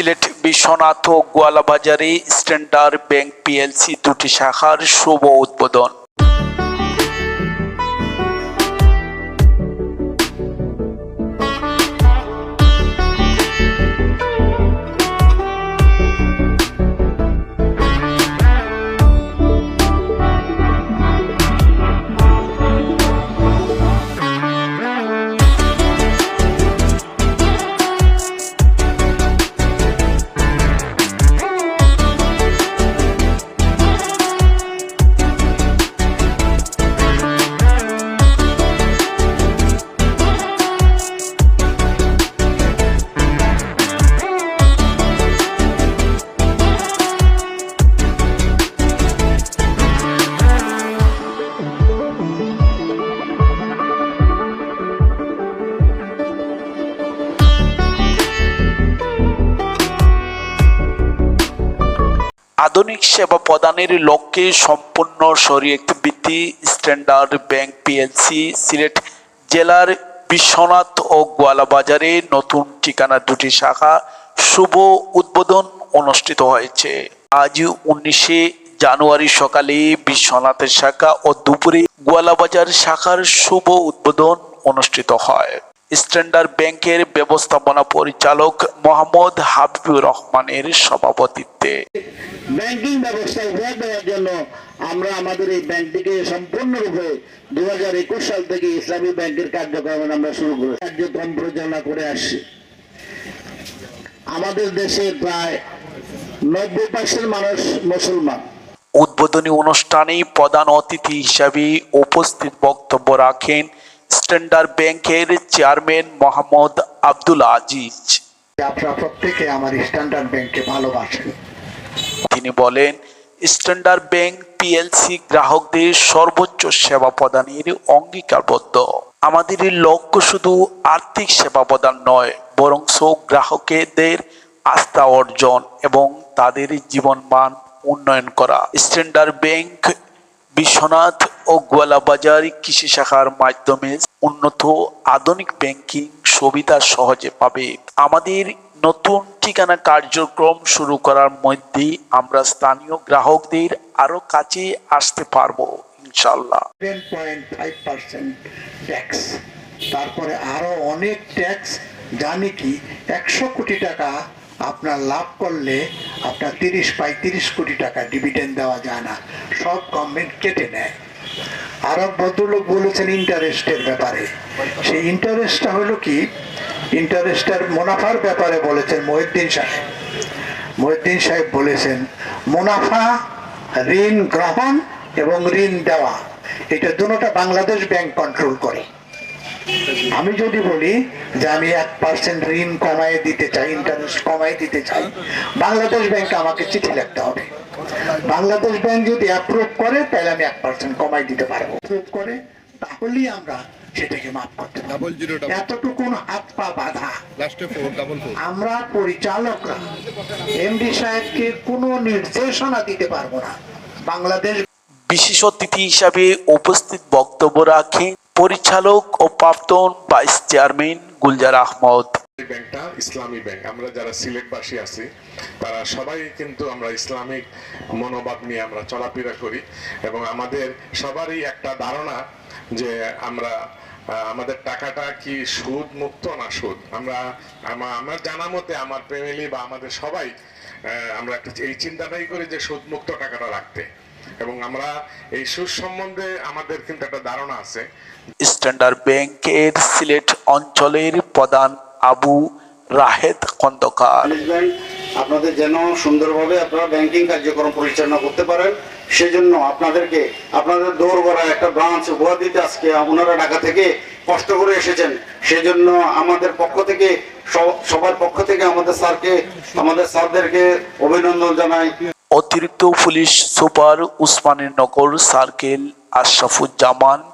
সিলেট বিশ্বনাথ ও গোয়ালাবাজারে standard bank PLC দুটি শাখার শুভ উদ্বোধন। আধুনিক সেবা প্রদানের লক্ষ্যে সম্পূর্ণ শরীয়ত ভিত্তি স্ট্যান্ডার্ড ব্যাংক পিএলসি সিলেট জেলার বিশ্বনাথ ও গোয়ালাবাজারে নতুন ঠিকানা দুটি শাখা শুভ উদ্বোধন অনুষ্ঠিত হয়েছে। আজ উনিশে জানুয়ারি সকালে বিশ্বনাথের শাখা ও দুপুরে গোয়ালাবাজার শাখার শুভ উদ্বোধন অনুষ্ঠিত হয়। স্ট্যান্ডার্ড ব্যাংকের ব্যবস্থাপনা পরিচালক মোহাম্মদ হাবিবুর রহমানের সভাপতিত্বে। ব্যাংকিং ব্যবস্থা উপহার দেওয়ার জন্য আমরা আমাদের এই ব্যাংকটিকে সম্পূর্ণরূপে দু হাজার একুশ সাল থেকে ইসলামী ব্যাংকের কার্যক্রম আমরা শুরু করে কার্যক্রম পরিচালনা করে আসছি। আমাদের দেশে প্রায় নব্বই পার্সেন্ট মানুষ মুসলমান। উদ্বোধনী অনুষ্ঠানে প্রধান অতিথি হিসাবে উপস্থিত বক্তব্য রাখেন স্ট্যান্ডার্ড ব্যাংকের চেয়ারম্যান মোহাম্মদ আব্দুল আজিজ। আপনারা প্রত্যেকে আমার স্ট্যান্ডার্ড ব্যাংককে ভালোবাসেন। তিনি বলেন স্ট্যান্ডার্ড ব্যাংক পিএলসি গ্রাহকদের সর্বোচ্চ সেবা প্রদানের অঙ্গীকারবদ্ধ। আমাদের লক্ষ্য শুধু আর্থিক সেবা প্রদান নয় বরং গ্রাহকদের আস্থা অর্জন এবং তাদের জীবনমান উন্নয়ন করা। স্ট্যান্ডার্ড ব্যাংক বিশ্বনাথ ও গোয়ালাবাজার কৃষি শাখার মাধ্যমে উন্নত আধুনিক ব্যাংকিং সুবিধা সহজে পাবে। আমাদের নতুন ঠিকানা কার্যক্রম শুরু করার মধ্যে আমরা স্থানীয় গ্রাহকদের আরও কাছে আসতে পারব ইনশাল্লাহ তারপরে আরও অনেক ট্যাক্স জানি কি একশো কোটি টাকা আপনার লাভ করলে আপনার তিরিশ পাই তিরিশ কোটি টাকা ডিভিডেন্ড দেওয়া যায় না, সব গভর্নমেন্ট কেটে নেয়। আরও ভদ্রলোক বলেছেন ইন্টারেস্টের ব্যাপারে। সেই ইন্টারেস্টটা হলো কি? ইন্টারেস্টের মুনাফার ব্যাপারে বলেছেন মহিউদ্দিন সাহেব। মহিউদ্দিন সাহেব বলেছেন, মুনাফা, ঋণ গ্রহণ এবং ঋণ দেওয়া, এটা দুটোটা বাংলাদেশ ব্যাংক কন্ট্রোল করে। আমি যদি বলি যে আমি এক পার্সেন্ট ঋণ কমায় দিতে চাই ইন্টারেস্ট কমায় দিতে চাই, বাংলাদেশ ব্যাংকে আমাকে চিঠি লিখতে হবে। বাংলাদেশ ব্যাংক যদি অ্যাপ্রুভ করে তাহলে আমি এক পার্সেন্ট কমাই দিতে পারব। অ্যাপ্রুভ করে? তাহলেই আমরা সেটাকে মাফ করতে পারব। এতটুকুন হাত পা বাধা। লাস্টে ফোর ডাবল ফোর আমরা পরিচালকরা এমডি সাহেবকে কোনো নির্দেশনা দিতে পারব না। বাংলাদেশ বিশেষ অতিথি হিসাবে উপস্থিত বক্তব্য রাখেন পরিচালক ও প্রাক্তন ভাইস চেয়ারম্যান গুলজার আহমদ। ব্যাংকটা ইসলামী ব্যাংক। আমরা যারা সিলেটবাসী আছি, তারা সবাই কিন্তু আমরা ইসলামিক মনোভাব নিয়ে আমরা চলাফেরা করি এবং আমাদের সবারই একটা ধারণা যে আমরা আমাদের টাকাটা কি সুদ মুক্ত না সুদ? আমরা, আমা- আমার জানা মতে আমার ফ্যামিলি বা আমাদের সবাই আমরা একটা এই চিন্তাটাই করি যে সুদ মুক্ত টাকাটা রাখতে। এবং আমরা এই সুদ সম্বন্ধে আমাদের কিন্তু একটা ধারণা আছে। স্ট্যান্ডার্ড ব্যাংকের সিলেট অঞ্চলের প্রধান আবু রাহেদ খন্দকার। আপনাদের যেন সুন্দরভাবে আপনারা ব্যাংকিং কার্যক্রম পরিচালনা করতে পারেন সেজন্য আপনাদেরকে আপনাদের দৌড় করা একটা ব্রাঞ্চ উপহার দিতে আজকে ওনারা ঢাকা থেকে কষ্ট করে এসেছেন। সেজন্য আমাদের পক্ষ থেকে সব- সবার পক্ষ থেকে আমাদের স্যারকে আমাদের স্যারদেরকে অভিনন্দন জানাই। অতিরিক্ত পুলিশ সুপার উসমানের নগর সার্কেল আশরাফুজ্জামান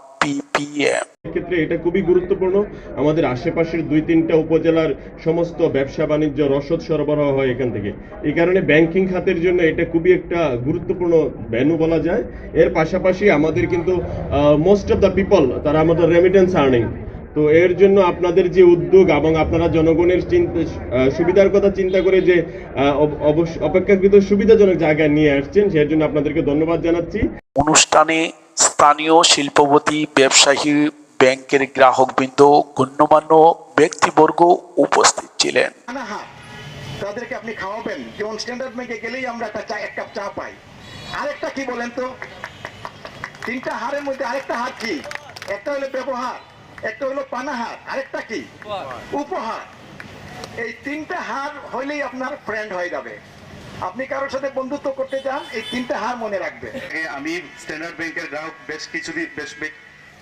ক্ষেত্রে এটা খুবই গুরুত্বপূর্ণ। আমাদের আশেপাশের দুই, তিনটা উপজেলার সমস্ত ব্যবসা বাণিজ্য, রসদ সরবরাহ হয় এখান থেকে। এই কারণে ব্যাংকিং খাতের জন্য এটা খুবই একটা গুরুত্বপূর্ণ ভ্যানু বলা যায়। এর পাশাপাশি আমাদের কিন্তু মোস্ট অফ দ্য পিপল তারা আমাদের রেমিটেন্স আর্নিং তো এর জন্য আপনাদের যে উদ্যোগ এবং আপনারা জনগণের সুবিধার কথা চিন্তা করে যে অপেক্ষাকৃত সুবিধাজনক জায়গায় নিয়ে আসছেন, সেই জন্য আপনাদেরকে ধন্যবাদ জানাচ্ছি। অনুষ্ঠানে স্থানীয় শিল্পপতি ব্যবসায়ী ব্যাংকের গ্রাহকবৃন্দ গণ্যমান্য ব্যক্তিবর্গ উপস্থিত ছিলেন। তাদেরকে আপনি খাওয়াবেন। যেমন স্ট্যান্ডার্ড ব্যাংকে গেলেই আমরা একটা চা এক কাপ চা পাই। আরেকটা কি বলেন তো? তিনটা হারের মধ্যে আরেকটা হার কি? একটা হলো ব্যবহার একটা হলো পানাহার আরেকটা কি? উপহার। এই তিনটা হার হইলেই আপনার ফ্রেন্ড হয়ে যাবে। আপনি কারোর সাথে বন্ধুত্ব করতে চান এই তিনটা হার মনে রাখবেন আমি স্ট্যান্ডার্ড ব্যাংকের গ্রাহক বেশ কিছুদিন বেশ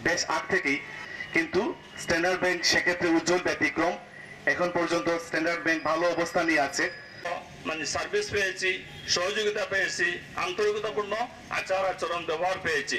বেশ আগ থেকেই। কিন্তু স্ট্যান্ডার্ড ব্যাংক সেক্ষেত্রে উজ্জ্বল ব্যতিক্রম। এখন পর্যন্ত স্ট্যান্ডার্ড ব্যাংক ভালো অবস্থানই আছে। মানে সার্ভিস পেয়েছি সহযোগিতা পেয়েছি আন্তরিকতাপূর্ণ আচার আচরণ ব্যবহার পেয়েছি।